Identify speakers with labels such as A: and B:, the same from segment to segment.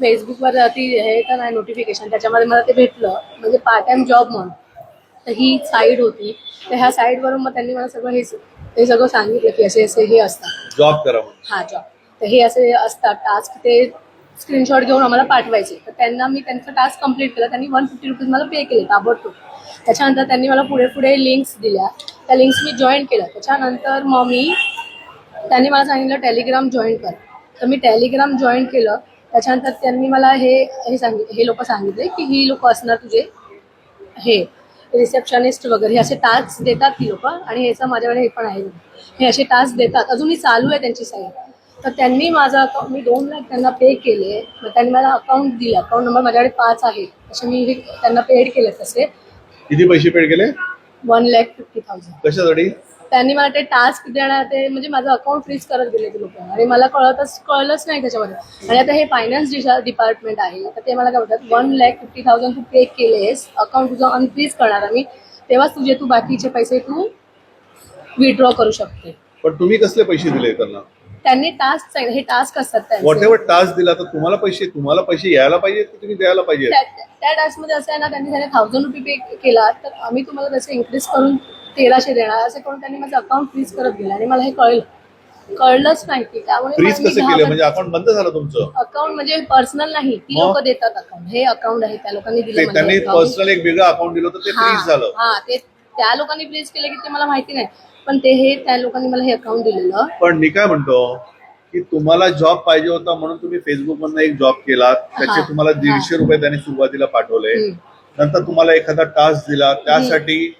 A: फेसबुकवर ती हे तर नाही नोटिफिकेशन त्याच्यामध्ये मला ते भेटलं म्हणजे पार्ट टाइम जॉब म्हणून. तर ही साईड होती. तर ह्या साईडवरून मग त्यांनी मला सगळं हे हे सगळं सांगितलं की असे असे हे असतात.
B: जॉब करा म्हणून.
A: हा जॉब तर हे असे असतात. टास्क ते स्क्रीनशॉट घेऊन आम्हाला पाठवायचे. तर त्यांना मी त्यांचा टास्क कंप्लीट केला. त्यांनी वन फिफ्टी रुपीज मला पे केले ताबडतोब. त्याच्यानंतर त्यांनी मला पुढे पुढे लिंक्स दिल्या. त्या लिंक्स मी जॉईन केल्या. त्याच्यानंतर मग मी त्यांनी मला सांगितलं टेलिग्राम जॉईन कर. तर मी टेलिग्राम जॉईन केलं. त्याच्यानंतर त्यांनी मला हे हे सांगित हे लोक सांगितले की ही लोक असणार तुझे हे रिसेप्शनिस्ट वगैरे हे असे टास्क देतात ती लोक आणि ह्याचं माझ्याकडे हे पण आहे. हे असे टास्क देतात. अजूनही चालू आहे त्यांची साईट तर त्यांनी माझं अकाउंट मी दोन लाख त्यांना पे केले. मग त्यांनी मला अकाउंट दिलं. अकाउंट नंबर माझ्याकडे पाच आहे. असे मी हे त्यांना पेड केले तसे.
B: किती पैसे पेड केले?
A: वन लॅक फिफ्टी थाउजंड
B: कशासाठी?
A: त्यांनी मला ते टास्क देणार ते म्हणजे माझं अकाउंट फ्रीज करत गेले ते लोक. आणि मला कळतच कळलंच नाही त्याच्यामध्ये. आणि आता हे फायनान्स डिपार्टमेंट आहे तर ते मला काय बोलतात वन लॅक फिफ्टी थाउजंड तू पे केलेस अकाउंट तुझं अनफ्रीज करणार आम्ही तेव्हाच तुझे तू बाकीचे पैसे तू विड्रॉ करू शकते.
B: पण तुम्ही कसले पैसे दिले त्यांना?
A: त्यांनी टास्क हे टास्क असतात
B: व्हॉट
A: त्यांचे.
B: एव्हर टास्क दिला तर तुम्हाला पैसे तुम्हाला पैसे यायला पाहिजे की तुम्ही द्यायला पाहिजे
A: त्या- त्या टास्कमध्ये असं आहे ना त्यांनी त्याने थाउजंड रुपये पे केला तर आम्ही तुम्हाला तसे इन्क्रीज करून तेराशे देणार. असं करून त्यांनी माझं अकाउंट फ्रीज करत गेलं आणि मला हे कळलं. कळलंच नाही की त्यामुळे
B: फ्रीज कसं केलं? म्हणजे अकाउंट बंद झालं तुमचं?
A: अकाउंट म्हणजे पर्सनल नाही. ती
B: मग?
A: लोक देतात अकाउंट हे अकाउंट आहे त्या लोकांनी
B: ते
A: दिलं
B: त्यांनी
A: मला account.
B: पर्सनल एक वेगळं अकाउंट दिलं होतं ते
A: हा,
B: फ्रीज झालं.
A: हा ते त्या लोकांनी फ्रीज केलं की ते मला माहिती नाही. पण ते हे त्या लोकांनी मला हे अकाउंट दिलेलं.
B: पण मी काय म्हणतो की तुम्हाला जॉब पाहिजे होता म्हणून तुम्ही फेसबुक मधनं एक जॉब केला त्याचे
A: हा,
B: तुम्हाला
A: हा.
B: दीडशे रुपये त्यांनी सुरुवातीला पाठवले.
A: हम्म.
B: नंतर तुम्हाला एखादा टास्क दिला. त्यासाठी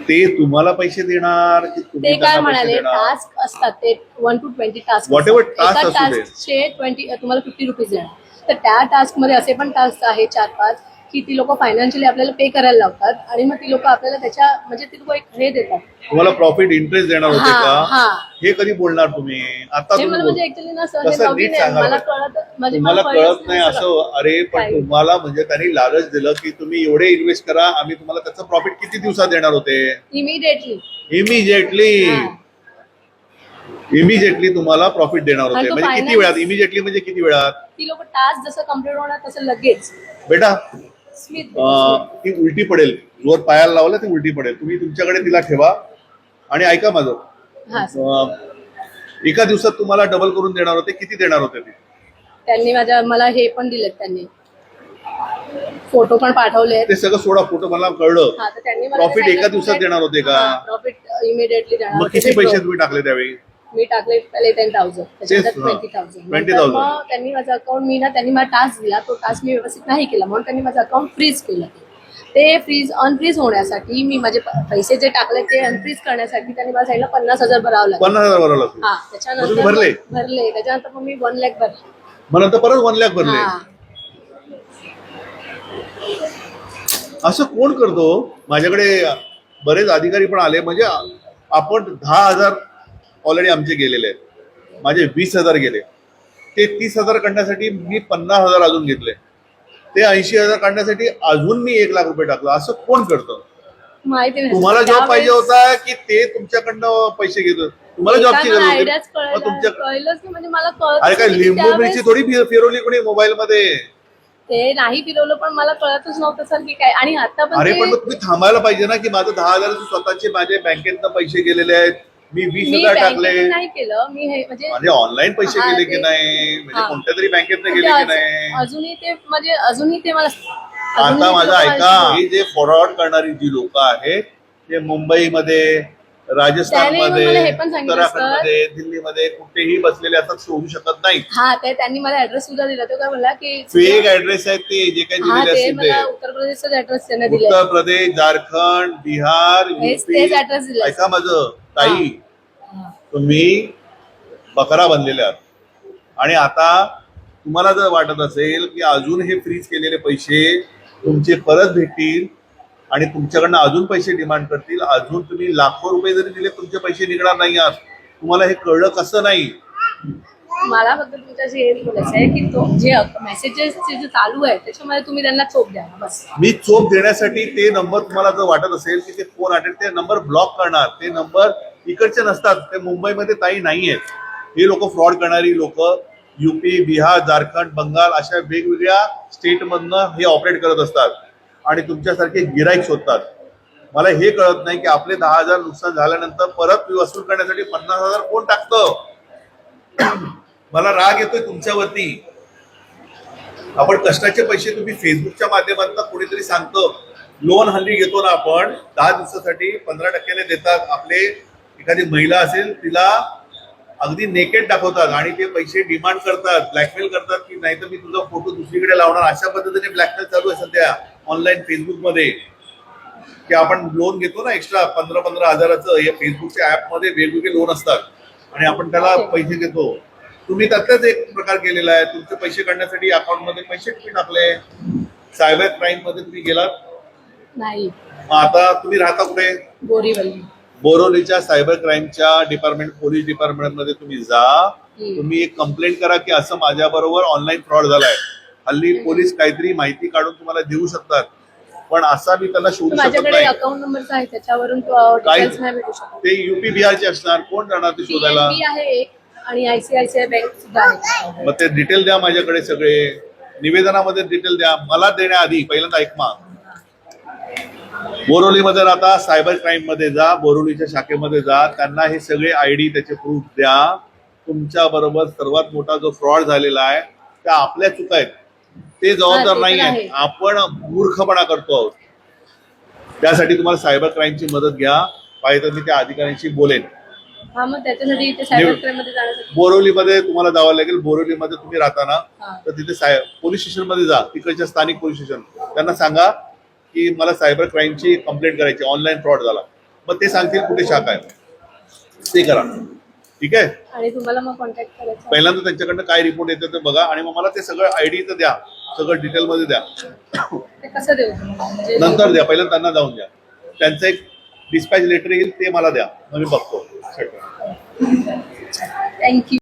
B: ते तुम्हाला पैसे देणार की तुम्ही
A: ते काय
B: त्यांना पैसे
A: म्हणाले?
B: देणार?
A: टास्क असतात ते one two twenty task
B: Whatever task असू दे.
A: टास्कचे ट्वेंटी तुम्हाला फिफ्टी रुपीज देणार. तर त्या टास्कमध्ये असे पण टास्क आहे चार पाच. की ती लोक फायनान्शियली आपल्याला पे करायला लावतात आणि मग ती लोक आपल्याला त्याच्या म्हणजे ती लोक एक हे देतात.
B: तुम्हाला प्रॉफिट इंटरेस्ट देणार होते
A: हा,
B: का?
A: हा.
B: हे कधी बोलणार तुम्ही? आता
A: हे
B: तुम्ही
A: मला
B: बोल-
A: म्हणजे ऍक्च्युली ना सर हे
B: कसं
A: नवीन
B: नीट
A: आहे
B: सांगा
A: मला
B: बरं.
A: कळत म्हणजे
B: तुम्हाला
A: मला
B: कळत नाही. असं. अरे पण? तुम्हाला म्हणजे त्यांनी लालच दिलं की तुम्ही एवढे इन्व्हेस्ट करा आम्ही तुम्हाला त्याचं प्रॉफिट किती दिवसात देणार होते?
A: इमिडिएटली
B: इमिजिएटली इमिजिएटली तुम्हाला प्रॉफिट देणार
A: आणि
B: होते.
A: तो
B: म्हणजे किती
A: finance-
B: वेळात? इमिजिएटली म्हणजे किती वेळात?
A: ती लोक टास्क जसं कंप्लीट होणार तसं लगेच.
B: बेटा ती उलटी पडेल. जोर पायाला लावला ती उलटी पडेल. तुम्ही तुमच्याकडे तिला ठेवा आणि ऐका माझं.
A: हा
B: एका दिवसात तुम्हाला डबल करून देणार होते. किती देणार होते ते?
A: त्यांनी माझ्या मला हे पण दिलेत त्यांनी. फोटो पण पाठवले
B: ते सगळं सोडा फोटो मला कळलं.
A: हा तर त्यांनी मला
B: Profit एका दिवसात देणार होते का?
A: प्रॉफिट इमिडिएटली देणार
B: मग
A: होते.
B: किती पैसे तुम्ही टाकले त्यावेळी?
A: मी टाकले पहिले टेन थाउजंड त्याच्यानंतर. Twenty thousand
B: 20,000.
A: मग त्यांनी माझा अकाउंट मी ना त्यांनी मला टास्क दिला. तो टास्क मी व्यवस्थित नाही केला. म्हणून त्यांनी माझं अकाउंट फ्रीज केलं. ते फ्रीज अनफ्रीज होण्यासाठी मी माझे प- पैसे जे टाकले ते अनफ्रीज करण्यासाठी त्यांनी मला सांगितलं पन्नास हजार भरावं लागेल.
B: पन्नास हजार भरावं लागतं
A: हा त्याच्यानंतर
B: भरले?
A: भरले. त्याच्यानंतर मग मी वन लॅक भरले.
B: मग नंतर परत वन लाख भरले?
A: हा.
B: असं कोण करतो? माझ्याकडे बरेच अधिकारी पण आले. म्हणजे आपण दहा हजार ऑलरेडी आमचे गेलेले आहेत. माझे वीस हजार गेले. ते तीस हजार काढण्यासाठी मी पन्नास हजार अजून घेतले. ते ऐंशी हजार काढण्यासाठी अजून मी एक लाख रुपये टाकलो. असं कोण करतं? तुम्हाला जॉब पाहिजे होता की ते तुमच्याकडनं पैसे घेत? तुम्हाला जॉबची गरज होती. तुमच्या
A: म्हणजे
B: अरे काय लिंबू मिरची थोडी फिर- फिरवली कोणी मोबाईल मध्ये
A: ते नाही फिरवलं पण मला कळतच नव्हतं सर की काय. आणि आता
B: अरे पण मग तुम्ही थांबायला पाहिजे ना की माझं दहा हजार स्वतःचे माझे बँकेतनं पैसे गेलेले आहेत. मी वीस
A: मी
B: हजार टाकले.
A: नाही केलं. मी हे म्हणजे
B: माझे ऑनलाईन पैसे
A: हा,
B: गेले
A: ते-
B: की नाही? म्हणजे
A: हा.
B: कोणत्या तरी बँकेतनं
A: म्हणजे
B: गेले की नाही?
A: अजूनही ते म्हणजे अजूनही ते मला अजूनही
B: आता
A: ते
B: माझं ऐका ही जे फॉरवर्ड करणारी जी लोक आहेत ते मुंबईमध्ये राजस्थानमध्ये
A: त्याने मला हे पण सांगितलं,
B: उत्तराखंडमध्ये दिल्लीमध्ये कुठेही बसलेले असतात शोधू शकत नाही.
A: हा ते त्यांनी मला ऍड्रेस सुद्धा दिला. तो काय बोलला की
B: फेक ऍड्रेस आहेत ते जे काही
A: हा
B: दिलेले
A: ते
B: असतील
A: मला
B: ते
A: उत्तर प्रदेशचा ऍड्रेस त्यांना दिलाय.
B: उत्तर प्रदेश झारखंड बिहार
A: हेच तेच address दिलंय.
B: ऐका माझं ताई.
A: हा.
B: तुम्ही बकरा बनलेले आहात. आणि आता तुम्हाला जर वाटत असेल की अजून हे फ्रीज केलेले पैसे तुमचे परत भेटतील आणि तुमच्याकडनं अजून पैसे डिमांड करतील अजून तुम्ही लाखो रुपये जरी दिले तुमचे पैसे निघणार नाही आहात तुम्हाला हे कळलं कसं नाही?
A: मला फक्त तुमच्याशी हेच बोलायचं आहे की तो जे मेसेजेस जे चालू आहे त्याच्यामध्ये तुम्ही त्यांना चोप द्या बस.
B: मी चोप देण्यासाठी ते नंबर तुम्हाला जर वाटत असेल की ते फोन अटेंड ते नंबर ब्लॉक करणार. ते नंबर इकडचे नसतात. ते मुंबईमध्ये ताई नाही आहेत हे लोक फ्रॉड करणारी लोक युपी बिहार झारखंड बंगाल अशा वेगवेगळ्या स्टेटमधनं हे ऑपरेट करत असतात. आणि तुमच्यासारखे गिराईक शोधतात. मला हे कळत नाही की आपले दहा हजार नुकसान झाल्यानंतर परत वसूल करण्यासाठी पन्नास हजार कोण टाकतं? मला राग येतोय तुमच्यावरती. आपण कष्टाचे पैसे तुम्ही फेसबुकच्या माध्यमातून कोणीतरी सांगतो. लोन हल्ली घेतो ना आपण. दहा दिवसासाठी पंधरा टक्क्याने देतात आपले एखादी महिला असेल तिला अगदी नेकेड दाखवतात आणि ते पैसे डिमांड करतात ब्लॅकमेल करतात की नाही तर मी तुझा फोटो दुसरीकडे लावणार. अशा पद्धतीने ब्लॅकमेल चालू आहे सध्या ऑनलाईन फेसबुकमध्ये की आपण लोन घेतो ना एक्स्ट्रा पंधरा पंधरा हजाराचं या फेसबुकच्या ऍपमध्ये वेगवेगळे लोन असतात. आणि आपण त्याला पैसे देतो तुम्ही त्यातलाच एक प्रकार केलेला आहे. तुमचे पैसे काढण्यासाठी अकाउंटमध्ये पैसे तुम्ही टाकले. सायबर क्राईममध्ये तुम्ही गेलात.
A: नाही.
B: मग आता तुम्ही राहता कुठे?
A: बोरीवली.
B: बोरोलीच्या सायबर क्राईमच्या डिपार्टमेंट पोलीस डिपार्टमेंटमध्ये तुम्ही जा. तुम्ही एक कंप्लेंट करा की असं माझ्या बरोबर ऑनलाईन फ्रॉड झालाय. हल्ली पोलीस काहीतरी माहिती काढून तुम्हाला देऊ शकतात. पण असा मी त्याला शोधू शकत
A: माझ्याकडे अकाउंट आहे त्याच्यावरून
B: काय?
A: डिटेल्स नाही भेटू शकत.
B: ते युपी बिहारचे असणार. कोण जाणार ते शोधायला?
A: PNB आहे एक आणि आयसीआयसीआय बँक सुद्धा आहे.
B: मग ते डिटेल द्या माझ्याकडे सगळे. निवेदनामध्ये डिटेल द्या. मला देण्याआधी पहिल्यांदा ऐक मा बोरोलीमध्ये आता सायबर क्राईममध्ये जा बोरोलीच्या शाखेमध्ये जा त्यांना हे सगळे आय डी त्याचे प्रूफ द्या. तुमच्या बरोबर सर्वात मोठा जो फ्रॉड झालेला आहे त्या आपल्या चुका आहेत. ते जबाबदार नाही आहेत
A: आहे.
B: आपण मूर्खपणा करतो आहोत. त्यासाठी तुम्हाला सायबर क्राईमची मदत घ्या. पाहिजे तर मी त्या अधिकाऱ्यांशी बोलेन.
A: हा
B: बोरिवलीमध्ये तुम्हाला जावं लागेल. बोरिवलीमध्ये तुम्ही राहताना. तर तिथे पोलीस स्टेशनमध्ये जा. तिकडच्या स्थानिक पोलीस स्टेशन. त्यांना सांगा की मला सायबर क्राईमची कंप्लेंट करायची ऑनलाईन फ्रॉड झाला. मग ते सांगतील कुठे शाखा आहे. ते करा. ठीक आहे?
A: आणि तुम्हाला मग कॉन्टॅक्ट करायचा.
B: पहिल्यांदा त्यांच्याकडनं काय रिपोर्ट येतं ते बघा आणि मग मला ते सगळं आयडी तर द्या. सगळं डिटेल मध्ये द्या.
A: ते कसं देऊ? म्हणजे
B: नंतर द्या. पहिल्यांदा त्यांना जाऊन द्या. त्यांचं एक डिस्पॅच लेटर येईल ते मला द्या. मग मी बघतो.
A: थँक्यू